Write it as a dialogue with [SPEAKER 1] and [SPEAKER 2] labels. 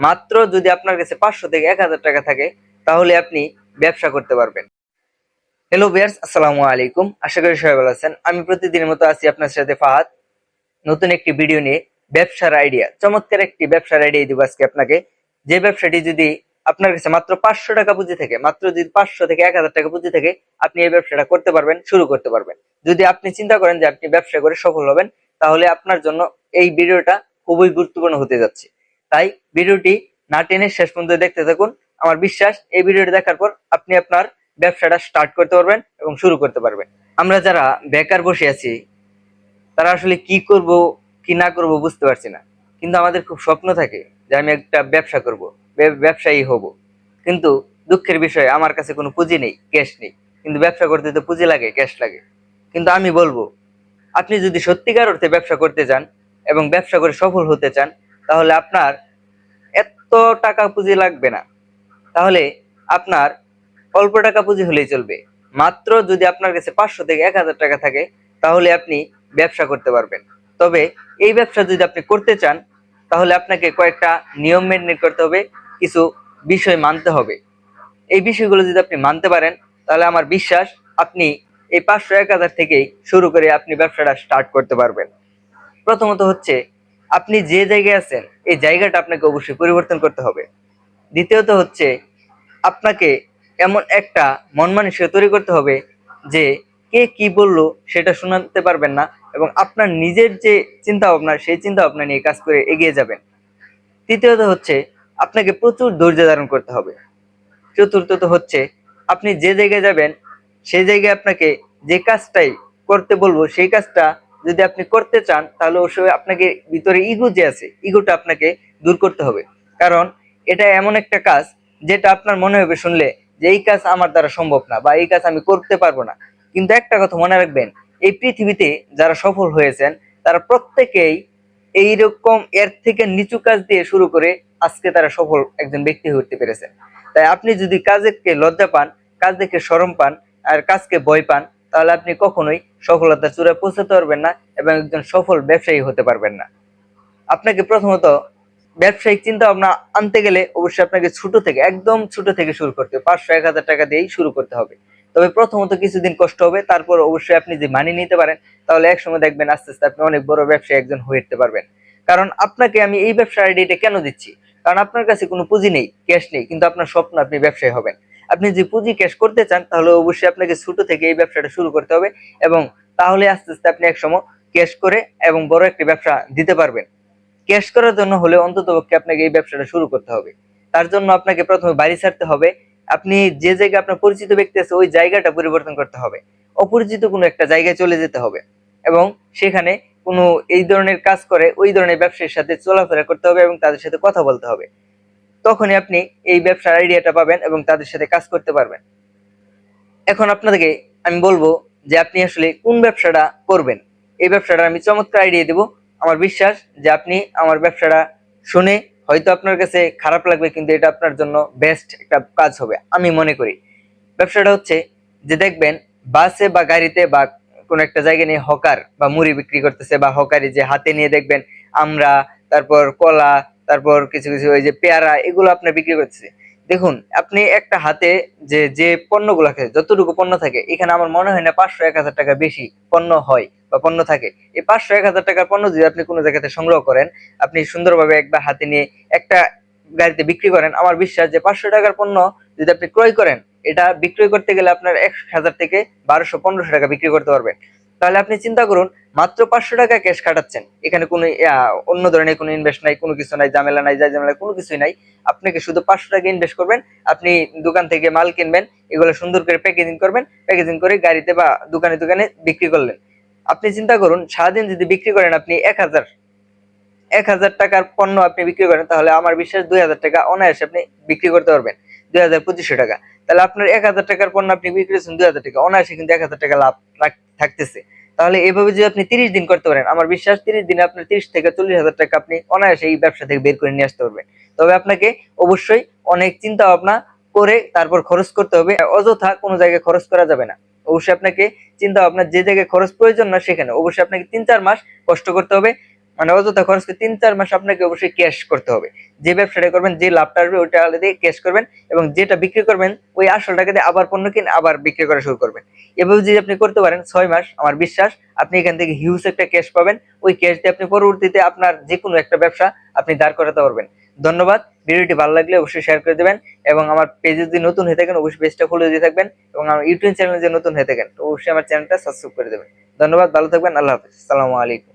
[SPEAKER 1] মাত্র যদি আপনার কাছে পাঁচশো থেকে এক হাজার টাকা থাকে, তাহলে আপনি ব্যবসা করতে পারবেন। হ্যালো বিয়ার্স আসসালামু আলাইকুম। আশা করি সবাই ভালো আছেন। আমি প্রতিদিনের মতো আছি আপনার সাথে ফাহাদ। নতুন একটি ভিডিও নিয়ে ব্যবসার আইডিয়া চমৎকার একটি ব্যবসার আইডিয়া দিব আজকে আপনাকে। যে ব্যবসাটি যদি আপনার কাছে মাত্র পাঁচশো টাকা পুঁজি থাকে, মাত্র যদি পাঁচশো থেকে এক হাজার টাকা পুঁজি থাকে, আপনি এই ব্যবসাটা করতে পারবেন, শুরু করতে পারবেন। যদি আপনি চিন্তা করেন যে আপনি ব্যবসা করে সফল হবেন, তাহলে আপনার জন্য এই ভিডিওটা খুবই গুরুত্বপূর্ণ হতে যাচ্ছে। তাই ভিডিওটি না টেনে শেষ পর্যন্ত দেখতে থাকুন। আমার বিশ্বাস, এই ভিডিওটি দেখার পর আপনি আপনার ব্যবসাটা স্টার্ট করতে পারবেন এবং শুরু করতে পারবেন। আমরা যারা বেকার বসে আছি, তারা আসলে কি করব, কি না করব বুঝতে পারছি না। কিন্তু আমাদের খুব স্বপ্ন থাকে যে আমি একটা ব্যবসা করব ব্যবসায়ী হব। কিন্তু দুঃখের বিষয়, আমার কাছে কোনো পুঁজি নেই ক্যাশ নেই। কিন্তু ব্যবসা করতে তো পুঁজি লাগে ক্যাশ লাগে। কিন্তু আমি বলব, আপনি যদি সত্যিকার অর্থে ব্যবসা করতে চান এবং ব্যবসা করে সফল হতে চান তাহলে আপনার এত টাকা পুঁজি লাগবে না। তাহলে আপনার অল্প টাকা পুঁজি হলেই চলবে। মাত্র যদি আপনার কাছে পাঁচশো থেকে এক হাজার টাকা থাকে, তাহলে আপনি ব্যবসা করতে পারবেন। তবে এই ব্যবসা যদি আপনি করতে চান, তাহলে আপনাকে কয়েকটা নিয়ম মেনটেন করতে হবে, কিছু বিষয় মানতে হবে। এই বিষয়গুলো যদি আপনি মানতে পারেন, তাহলে আমার বিশ্বাস আপনি এই পাঁচশো, এক হাজার থেকেই শুরু করে আপনি ব্যবসাটা স্টার্ট করতে পারবেন। প্রথমত হচ্ছে আপনি যে জায়গায় আছেন, এই জায়গাটা আপনাকে অবশ্যই পরিবর্তন করতে হবে। দ্বিতীয়ত হচ্ছে, আপনাকে এমন একটা মন মানসিকতা তৈরি করতে হবে যে, কে কি বলল সেটা শোনাতে পারবেন না এবং আপনার নিজের যে চিন্তা ভাবনা সেই চিন্তা ভাবনা নিয়ে কাজ করে এগিয়ে যাবেন। তৃতীয়ত হচ্ছে, আপনাকে প্রচুর ধৈর্য ধারণ করতে হবে। চতুর্থত হচ্ছে, আপনি যে জায়গায় যাবেন, সেই জায়গায় আপনাকে যে কাজটাই করতে বলব, সেই কাজটা যদি আপনি করতে চান, তাহলে অবশ্যই আপনাকে ভিতরে ইগো যে আছে ইগোটা আপনাকে দূর করতে হবে। কারণ এটা এমন একটা কাজ, যেটা আপনার মনে হবে শুনলে যে এই কাজ আমার দ্বারা সম্ভব না বা এই কাজ আমি করতে পারব না। কিন্তু একটা কথা মনে রাখবেন, এই পৃথিবীতে যারা সফল হয়েছেন, তারা প্রত্যেকেই এইরকম এর থেকে নিচু কাজ দিয়ে শুরু করে আজকে তারা সফল একজন ব্যক্তি উঠতে পেরেছেন। তাই আপনি যদি কাজকে লজ্জা পান, কাজ দেখে সরম পান, আর কাজকে ভয় পান তাহলে আপনি কখনোই সফলতার চূড়ায় পৌঁছাতে পারবেন না এবং একজন সফল ব্যবসায়ী হতে পারবেন না। আপনাকে প্রথমত ব্যবসায়িক চিন্তা ভাবনা আনতে গেলে অবশ্যই আপনাকে ছোট থেকে, একদম ছোট থেকে শুরু করতে হবে। পাঁচশো, এক হাজার টাকা দিয়েই শুরু করতে হবে। তবে প্রথমত কিছুদিন কষ্ট হবে, তারপর অবশ্যই আপনি যদি মানিয়ে নিতে পারেন, তাহলে একসময় দেখবেন আস্তে আস্তে আপনি অনেক বড় ব্যবসায়ী একজন হয়ে উঠতে পারবেন। কারণ আপনাকে আমি এই ব্যবসার আইডিয়াটা কেন দিচ্ছি? কারণ আপনার কাছে কোনো পুঁজি নেই ক্যাশ নেই, কিন্তু আপনার স্বপ্ন আপনি ব্যবসায়ী হবেন। আপনি যদি পুঁজি ক্যাশ করতে চান, তাহলে অবশ্যই আপনাকে ছোট থেকে এই ব্যবসাটা শুরু করতে হবে এবং তাহলে আস্তে আস্তে আপনি একসময় ক্যাশ করে এবং বড় একটি ব্যবসা দিতে পারবেন। ক্যাশ করার জন্য হলে অন্তত পক্ষে আপনাকে এই ব্যবসাটা শুরু করতে হবে। তার জন্য আপনাকে প্রথমে বাড়ি ছাড়তে হবে। আপনি যে জায়গায় আপনার পরিচিত ব্যক্তি আছে, ওই জায়গাটা পরিবর্তন করতে হবে। অপরিচিত কোনো একটা জায়গায় চলে যেতে হবে এবং সেখানে কোনো এই ধরনের কাজ করে, ওই ধরনের ব্যবসায়ীর সাথে চলাফেরা করতে হবে এবং তাদের সাথে কথা বলতে হবে। তখনই আপনি এই ব্যবসার আইডিয়াটা পাবেন এবং তাদের সাথে কাজ করতে পারবেন। এখন আপনাদেরকে আমি বলব যে আপনি আসলে কোন ব্যবসাটা করবেন? এই ব্যবসাটা আমি চমৎকার আইডিয়া দেবো। আমার বিশ্বাস যে আপনি আমার ব্যবসাটা শুনে হয়তো আপনার কাছে খারাপ লাগবে, কিন্তু এটা আপনার জন্য বেস্ট একটা কাজ হবে, আমি মনে করি। ব্যবসাটা হচ্ছে যে দেখবেন, বাসে বা গাড়িতে বা কোনো একটা জায়গায় নিয়ে হকার বা মুড়ি বিক্রি করতেছে বা হকারি যে হাতে নিয়ে দেখবেন, আমরা, তারপর কলা তারপর কিছু কিছু ওই যে পেয়ারা, এগুলো আপনার বিক্রি করতেছে। দেখুন, আপনি একটা হাতে যে যে পণ্যগুলো থাকে, যতটুকু পণ্য থাকে, এখানে আমার মনে হয় না পাঁচশো এক হাজার টাকা বেশি পণ্য হয় বা পণ্য থাকে। এই পাঁচশো এক হাজার টাকার পণ্য যদি আপনি কোনো জায়গাতে সংগ্রহ করেন, আপনি সুন্দরভাবে একবার হাতে নিয়ে একটা গাড়িতে বিক্রি করেন, আমার বিশ্বাস যে পাঁচশো টাকার পণ্য যদি আপনি ক্রয় করেন, এটা বিক্রয় করতে গেলে আপনার এক হাজার থেকে বারোশো, পনেরোশো টাকা বিক্রি করতে পারবেন। তাহলে আপনি চিন্তা করুন, মাত্র পাঁচশো টাকা ক্যাশ কাটাচ্ছেন এখানে কোনো অন্য ধরনের কোনো ইনভেস্ট নাই, কোনো কিছু নাই, ঝামেলা নাই যাই ঝামেলা, কোনো কিছুই নাই। আপনাকে শুধু পাঁচশো টাকা ইনভেস্ট করবেন, আপনি দোকান থেকে মাল কিনবেন, এগুলো সুন্দর করে প্যাকেজিং করবেন প্যাকেজিং করে গাড়িতে বা দোকানে দোকানে বিক্রি করলেন। আপনি চিন্তা করুন, সারাদিন যদি বিক্রি করেন আপনি এক হাজার এক হাজার টাকার পণ্য আপনি বিক্রি করেন, তাহলে আমার বিশ্বাস দুই হাজার টাকা অনায়াসে আপনি বিক্রি করতে পারবেন। দুই হাজার পঁচিশশো টাকা। তাহলে আপনার এক হাজার টাকার পণ্য আপনি বিক্রি করেছেন দুই হাজার টাকা। অনায়াসে কিন্তু এক হাজার টাকা লাভ থাকতেছে। তাহলে এভাবে যদি আপনি তিরিশ দিন করতে পারেন, আমার বিশ্বাস তিরিশ দিনে আপনার তিরিশ থেকে চল্লিশ হাজার টাকা আপনি অনায়াসে এই ব্যবসা থেকে বের করে নিয়ে আসতে পারবেন। তবে আপনাকে অবশ্যই অনেক চিন্তা ভাবনা করে তারপর খরচ করতে হবে। অযথা কোনো জায়গায় খরচ করা যাবে না। অবশ্যই আপনাকে চিন্তা ভাবনা যে জায়গায় খরচ প্রয়োজন না সেখানে। অবশ্যই আপনাকে তিন চার মাস কষ্ট করতে হবে। মানে অযথা খরচ করে তিন, চার মাস আপনাকে অবশ্যই ক্যাশ করতে হবে। যে ব্যবসাটা করবেন, যে লাভটা আসবে, ওইটা দিয়ে ক্যাশ করবেন এবং যেটা বিক্রি করবেন, ওই আসল টাকা দিয়ে আবার পণ্য কিনে আবার বিক্রি করা শুরু করবেন। এভাবে যদি আপনি করতে পারেন, ছয় মাস, আমার বিশ্বাস, আপনি এখান থেকে হিউজ একটা ক্যাশ পাবেন। ওই ক্যাশ দিয়ে আপনি পরবর্তীতে আপনার যে কোনো একটা ব্যবসা আপনি দাঁড় করাতে পারবেন। ধন্যবাদ। ভিডিওটি ভালো লাগলে অবশ্যই শেয়ার করে দেবেন এবং আমার পেজে যদি নতুন হয়ে থাকেন, অবশ্যই পেজটা ফলো দিয়ে থাকবেন এবং আমার ইউটিউব চ্যানেলে যদি নতুন হয়ে থাকেন, অবশ্যই আমার চ্যানেলটা সাবস্ক্রাইব করে দেবেন। ধন্যবাদ। ভালো থাকবেন। আল্লাহ হাফিজ। আসসালামু আলাইকুম।